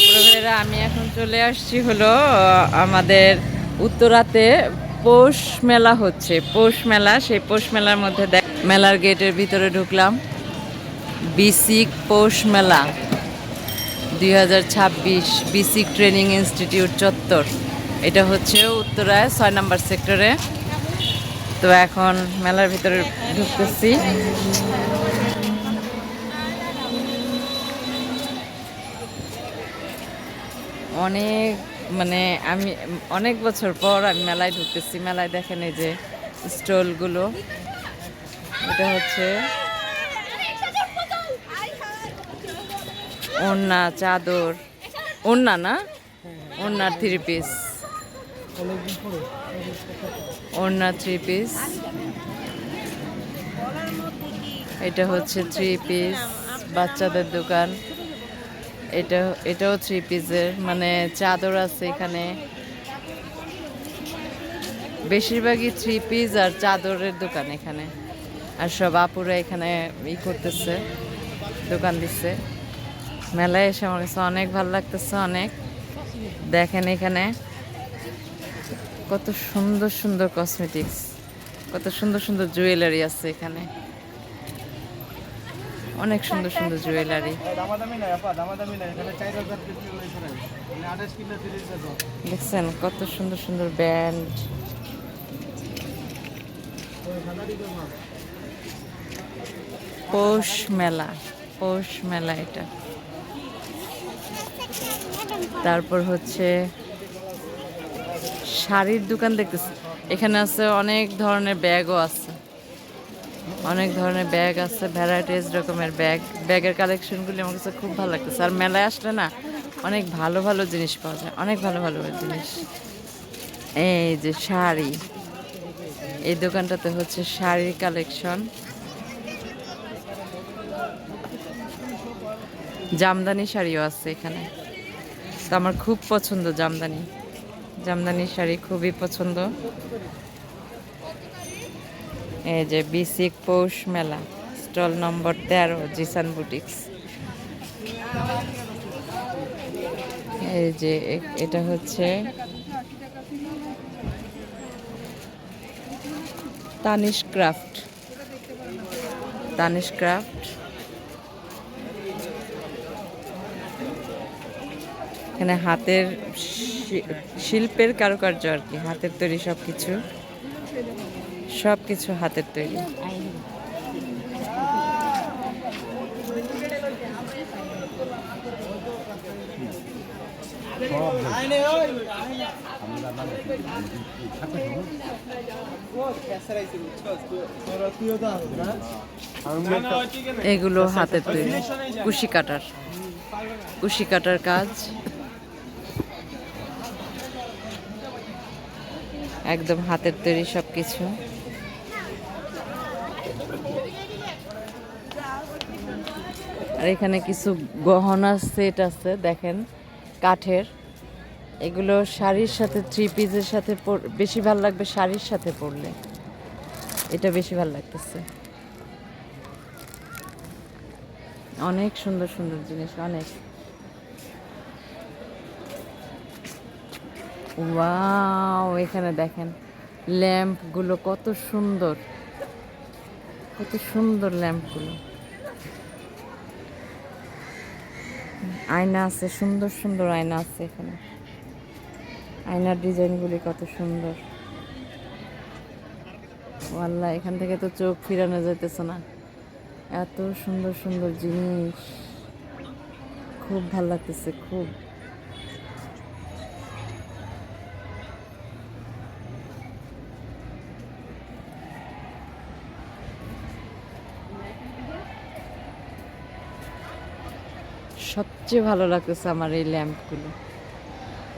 আপুরা আমি এখন চলে আসছি হলো আমাদের উত্তরাতে পৌষ মেলা হচ্ছে। পৌষ মেলা, সেই পৌষ মেলার মধ্যে দেখ, মেলার গেটের ভিতরে ঢুকলাম। বিসিক পৌষ মেলা, দুই হাজার ছাব্বিশ বিসিক ট্রেনিং ইনস্টিটিউট চত্বর। এটা হচ্ছে উত্তরায়, ছয় নম্বর সেক্টরে। তো এখন মেলার ভিতরে ঢুকতেছি। অনেক মানে আমি, অনেক বছর পর আমি মেলায় ঢুকতেছি। মেলায় দেখেন এই যে স্টলগুলো। এটা হচ্ছে ওড়না, চাদর। ওড়না না? ওড়নার থ্রি পিস ওড়না থ্রি পিস এটা হচ্ছে থ্রি পিস বাচ্চাদের দোকান। এটা, এটাও থ্রি পিসের মানে চাদর আছে এখানে। বেশিরভাগই থ্রি পিস আর চাদরের দোকান এখানে। আর সব আপুরা এখানে ই করতেছে, দোকান দিচ্ছে। মেলায় এসে আমার কাছে অনেক ভালো লাগতেছে, অনেক। দেখেন এখানে কত সুন্দর সুন্দর কসমেটিক্স কত সুন্দর সুন্দর জুয়েলারি আছে এখানে অনেক সুন্দর সুন্দর জুয়েলারি দামাদামি নাই আপা দামাদামি নাই এখানে চার হাজার কেজি রয়েছে না মানে আঠাশ সুন্দর সুন্দর জুয়েলারি দেখছেন কত সুন্দর সুন্দর ব্যান্ড। পৌষ মেলা পৌষ মেলা এটা। তারপর হচ্ছে শাড়ির দোকান দেখতেছি। এখানে আছে অনেক ধরনের ব্যাগও আছে। অনেক ধরনের ব্যাগ আছে ভ্যারাইটিস রকমের ব্যাগ। ব্যাগের কালেকশনগুলি আমার কাছে খুব ভালো লাগতেছে। আর মেলায় আসলে না, অনেক ভালো ভালো জিনিস পাওয়া যায়। অনেক ভালো ভালো জিনিস। এই যে শাড়ি। এই দোকানটাতে হচ্ছে শাড়ির কালেকশন জামদানি শাড়িও আছে এখানে। তো আমার খুব পছন্দ জামদানি। জামদানি শাড়ি খুবই পছন্দ। এই যে বিসিক পৌষ মেলা, স্টল নম্বর তেরো, জিসান বুটিক্স। এই যে এটা হচ্ছে তানিশ ক্রাফট। তানিশ ক্রাফট। এখানে হাতের শিল্পের কারুকার্য আর কি, হাতের তৈরি সব কিছু সব কিছু হাতের তৈরি। এগুলো হাতের তৈরি। কুশি কাটার। কুশি কাটার কাজ। একদম হাতের তৈরি সব কিছু আর এখানে কিছু গহনা সেট আছে, দেখেন, কাঠের। এগুলো শাড়ির সাথে থ্রি পিসের সাথে বেশি ভালো লাগবে শাড়ির সাথে পরলে। এটা বেশি ভালো লাগতেছে। অনেক সুন্দর সুন্দর জিনিস, অনেক। ওয়াও, এখানে দেখেন, ল্যাম্পগুলো কত সুন্দর। কত সুন্দর ল্যাম্পগুলো। আয়না আছে, সুন্দর সুন্দর আয়না আছে এখানে। আয়নার ডিজাইনগুলি কত সুন্দর। ওয়াল্লা এখান থেকে তো চোখ ফিরানো যেতেছে না। এত সুন্দর সুন্দর জিনিস। খুব ভালো লাগতেছে, খুব। সবচেয়ে ভালো লাগতেছে আমার এই ল্যাম্পগুলো।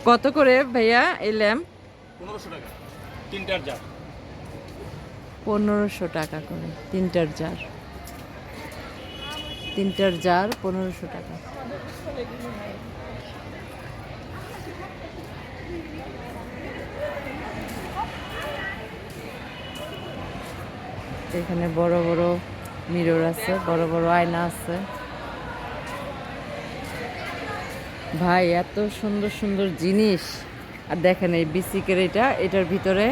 কত করে ভাইয়া এই ল্যাম্প? পনেরোশো টাকা। তিনটার জার। পনেরোশো টাকা করে তিনটার জার। তিনটার জার পনেরোশো টাকা। এখানে বড় বড় মিরর আছে বড় বড় আয়না আছে। ভাই, এত সুন্দর সুন্দর জিনিস। আর দেখেন এই বিসিকের এটা, এটার ভিতরে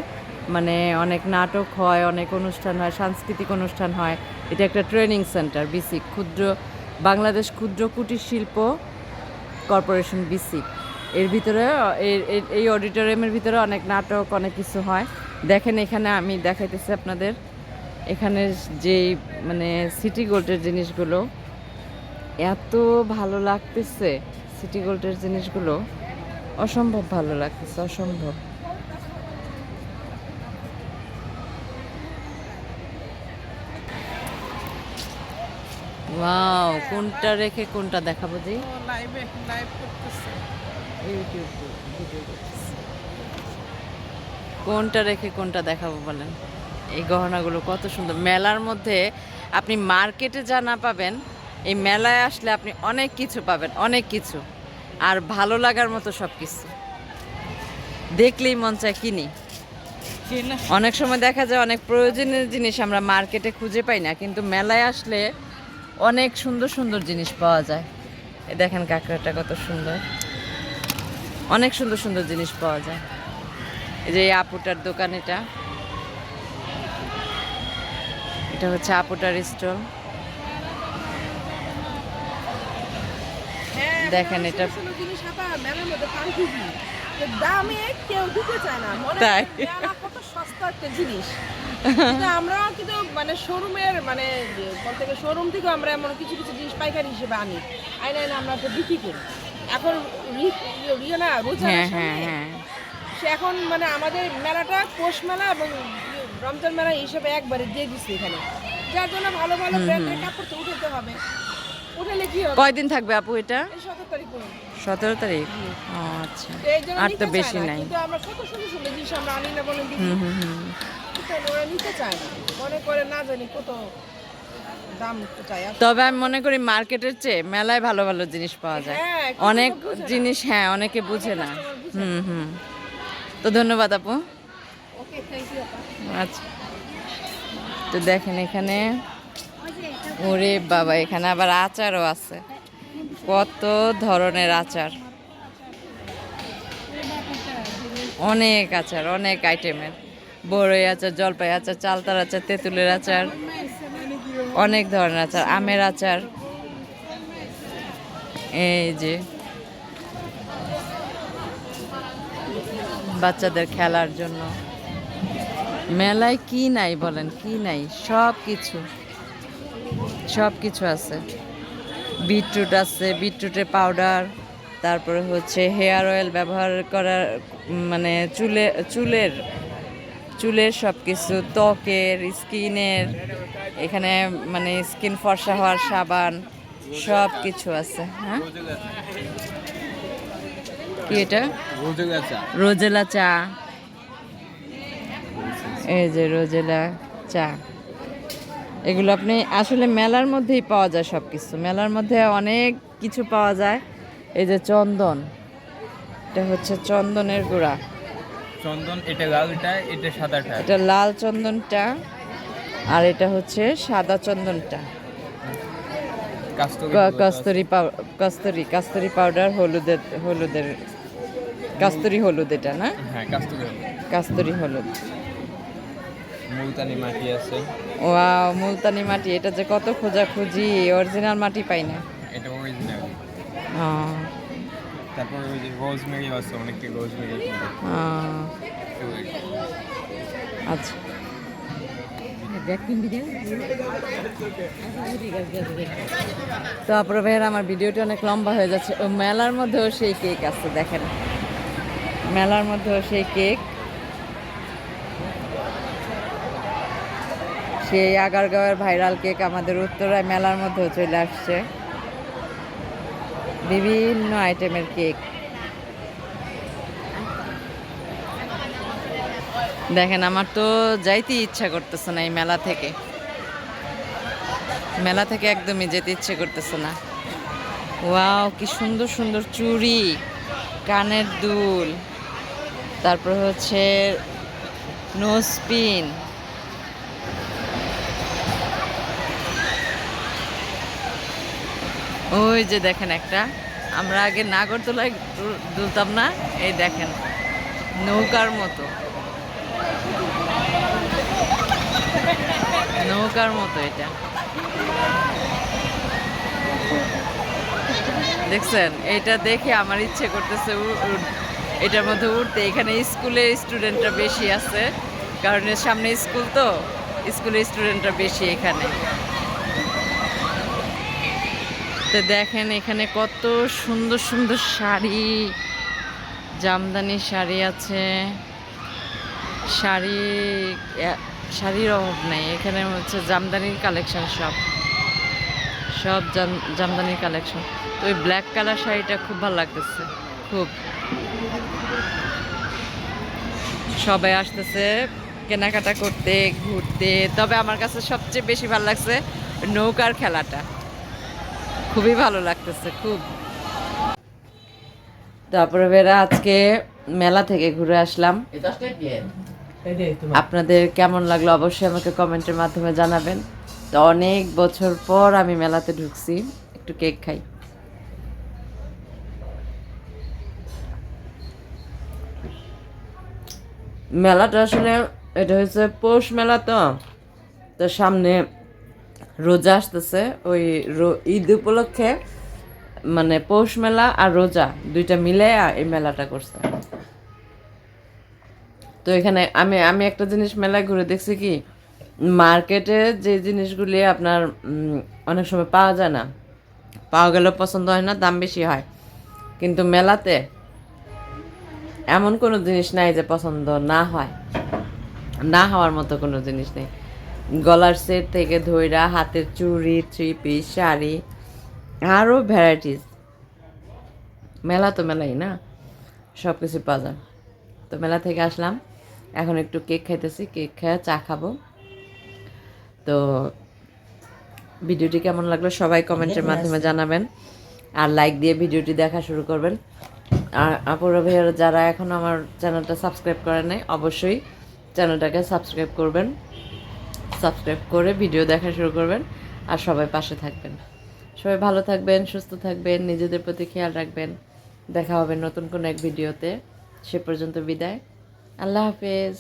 মানে অনেক নাটক হয়, অনেক অনুষ্ঠান হয়, সাংস্কৃতিক অনুষ্ঠান হয়। এটা একটা ট্রেনিং সেন্টার বিসিক, ক্ষুদ্র বাংলাদেশ ক্ষুদ্র কুটির শিল্প কর্পোরেশন বিসিক। এর ভিতরে এই অডিটোরিয়ামের ভিতরে অনেক নাটক, অনেক কিছু হয়। দেখেন এখানে আমি দেখাইতেছি আপনাদের, এখানে যে মানে সিটি গোল্ডের জিনিসগুলো, এত ভালো লাগতেছে। সিটি গোল্ডের জিনিসগুলো অসম্ভব ভালো লাগতেছে অসম্ভব। ওয়াও কোনটা রেখে কোনটা দেখাবো জি? লাইভে লাইভ করতেছে। ইউটিউব ভিডিও কোনটা রেখে কোনটা দেখাবো বলেন? এই গহনাগুলো কত সুন্দর। মেলার মধ্যে আপনি মার্কেটে যা না পাবেন এই মেলায় আসলে আপনি অনেক কিছু পাবেন, অনেক কিছু। আর ভালো লাগার মতো সব কিছু দেখলেই মন চায় কিনি। অনেক সময় দেখা যায় অনেক প্রয়োজনীয় জিনিস আমরা মার্কেটে খুঁজে পাই না, কিন্তু মেলায় আসলে অনেক সুন্দর সুন্দর জিনিস পাওয়া যায়। এই দেখেন কাঁকড়াটা কত সুন্দর। অনেক সুন্দর সুন্দর জিনিস পাওয়া যায়। এই যে এই আপুটার দোকান এটা। এটা হচ্ছে আপুটার স্টল হ্যাঁ, দেখেন এটা- দামে কেউ দিতে চায় না। তাই? কত সস্তা একটা জিনিস। আমরা কিন্তু মানে শোরুমের মানে বলতে গেলে শোরুম থেকে আমরা এমন কিছু কিছু জিনিস পাইকারি হিসেবে আনি। আইনা আইনা আমরা তো বিক্রি করি। এখন রি- রিও না রোজা হ্যাঁ হ্যাঁ হ্যাঁ। সে এখন মানে আমাদের মেলাটা পৌষ মেলা এবং রমজান মেলা হিসেবে একবারে দিয়ে দিচ্ছে এখানে। যার জন্য ভালো ভালো ব্র্যান্ডের কাপড় তো উঠাতে হবে। কয়দিন থাকবে আপু এটা? সতেরো তারিখ আচ্ছা। আর তো বেশি নাই। তবে আমি মনে করি মার্কেটের চেয়ে মেলায় ভালো ভালো জিনিস পাওয়া যায়। হ্যাঁ, অনেক। জিনিস হ্যাঁ অনেকে বুঝে না। হুম হুম। তো ধন্যবাদ আপা। আচ্ছা। তো দেখেন এখানে ওরে বাবা, এখানে আবার আচারও আছে। কত ধরনের আচার। অনেক আচার, অনেক আইটেমের। বড়ই আচার, জলপাই আচার, চালতার আচার, তেঁতুলের আচার, অনেক ধরনের আচার, আমের আচার। এই যে বাচ্চাদের খেলার জন্য। মেলায় কি নাই বলেন, কি নাই? সব কিছু সব কিছু আছে। বিটরুট আছে বিটরুটের পাউডার তারপরে হচ্ছে হেয়ার অয়েল ব্যবহার করার মানে চুলে চুলের চুলের সব কিছু ত্বকের স্কিনের এখানে মানে স্কিন ফর্সা হওয়ার সাবান সব কিছু আছে হ্যাঁ? কি এটা? রোজেলা চা। এই যে রোজেলা চা। এগুলো আপনি আসলে মেলার মধ্যেই পাওয়া যায় সব কিছু মেলার মধ্যে অনেক কিছু পাওয়া যায়। এই যে চন্দন এটা হচ্ছে চন্দনের গুঁড়া। চন্দন এটা লালটা এটা সাদাটা। এটা লাল চন্দনটা আর এটা হচ্ছে সাদা চন্দনটা। কাস্তরি কস্তুরি কস্তুরি কস্তুরি পাউডার হলুদের হলুদের কস্তুরি হলুদ এটা না? হ্যাঁ কাস্তরি কস্তুরি হলুদ। মুলতানি মাটি আছে। ওয়াও মুলতানি মাটি এটা যে কত খোঁজাখুঁজি অরিজিনাল মাটি পাই না। এটা অরিজিনাল তারপর ওই যে রোজমেরি আছে অনেকটা রোজমেরি ও, আচ্ছা। তো আপনার ভাইয়ের আমার ভিডিওটা অনেক লম্বা হয়ে যাচ্ছে। ও মেলার মধ্যেও সেই কেক আছে দেখেন। মেলার মধ্যেও সেই কেক সেই আগারগাঁওয়ের ভাইরাল কেক আমাদের উত্তরায় মেলার মধ্যেও চলে আসছে। বিভিন্ন আইটেমের কেক। দেখেন, আমার তো যাইতে ইচ্ছা করতেছে না এই মেলা থেকে। মেলা থেকে একদমই যেতে ইচ্ছে করতেছে না। ওয়াও, কি সুন্দর সুন্দর চুড়ি, কানের দুল। তারপর হচ্ছে নোসপিন ওই যে দেখেন একটা। আমরা আগে নাগরদোলায় দু- দুলতাম না, এই দেখেন, নৌকার মতো। নৌকার মতো এটা। দেখছেন? এটা দেখে আমার ইচ্ছে করতেছে এটার মধ্যে উঠতে এখানে স্কুলের স্টুডেন্টরা বেশি আছে, কারণ সামনে স্কুল তো স্কুলের স্টুডেন্টরা বেশি এখানে। তো দেখেন এখানে কত সুন্দর সুন্দর শাড়ি। জামদানি শাড়ি আছে। শাড়ি শাড়ির অভাব নেই। এখানে হচ্ছে জামদানির কালেকশন সব। সব জাম- জামদানির কালেকশন। তো ওই ব্ল্যাক কালার শাড়িটা খুব ভালো লাগতেছে। খুব। সবাই আসতেছে কেনাকাটা করতে, ঘুরতে। তবে আমার কাছে সবচেয়ে বেশি ভালো লাগছে নৌকার খেলাটা। খুবই ভালো লাগতেছে, খুব। তারপরে বেরা আজকে মেলা থেকে ঘুরে আসলাম। আপনাদের কেমন লাগল অবশ্যই আমাকে কমেন্টের মাধ্যমে জানাবেন। তো অনেক বছর পর আমি মেলাতে ঢুকছি, একটু কেক খাই। মেলাটা আসলে, এটা হচ্ছে পৌষ মেলা তো তো সামনে রোজা আসতেছে, ওই ঈদ উপলক্ষে মানে পৌষ মেলা আর রোজা, দুইটা মিলে এই মেলাটা করছে। তো এখানে আমি আমি একটা জিনিস মেলায় ঘুরে দেখছি কি, মার্কেটে যে জিনিসগুলি আপনার অনেক সময় পাওয়া যায় না, পাওয়া গেলেও পছন্দ হয় না, দাম বেশি হয়। কিন্তু মেলাতে এমন কোনো জিনিস নাই যে পছন্দ না হয়, না হওয়ার মতো কোনো জিনিস নেই। গলার সেট থেকে ধইরা হাতের চুড়ি থ্রি পিস শাড়ি আরও ভ্যারাইটিস মেলা তো মেলাই না সব কিছু পাওয়া যায় তো মেলা থেকে আসলাম এখন একটু কেক খাইতেছি কেক খেয়ে চা খাব। তো ভিডিওটি কেমন লাগল সবাই কমেন্টের মাধ্যমে জানাবেন আর লাইক দিয়ে ভিডিওটি দেখা শুরু করবেন। আর আপুরা ভাইয়ারা যারা এখন আমার চ্যানেলটা সাবস্ক্রাইব করে নাই অবশ্যই চ্যানেলটাকে সাবস্ক্রাইব করবেন। সাবস্ক্রাইব করে ভিডিও দেখা শুরু করবেন আর সবাই পাশে থাকবেন। সবাই ভালো থাকবেন, সুস্থ থাকবেন, নিজেদের প্রতি খেয়াল রাখবেন। দেখা হবে নতুন কোনো এক ভিডিওতে। সে পর্যন্ত বিদায়। আল্লাহ হাফেজ।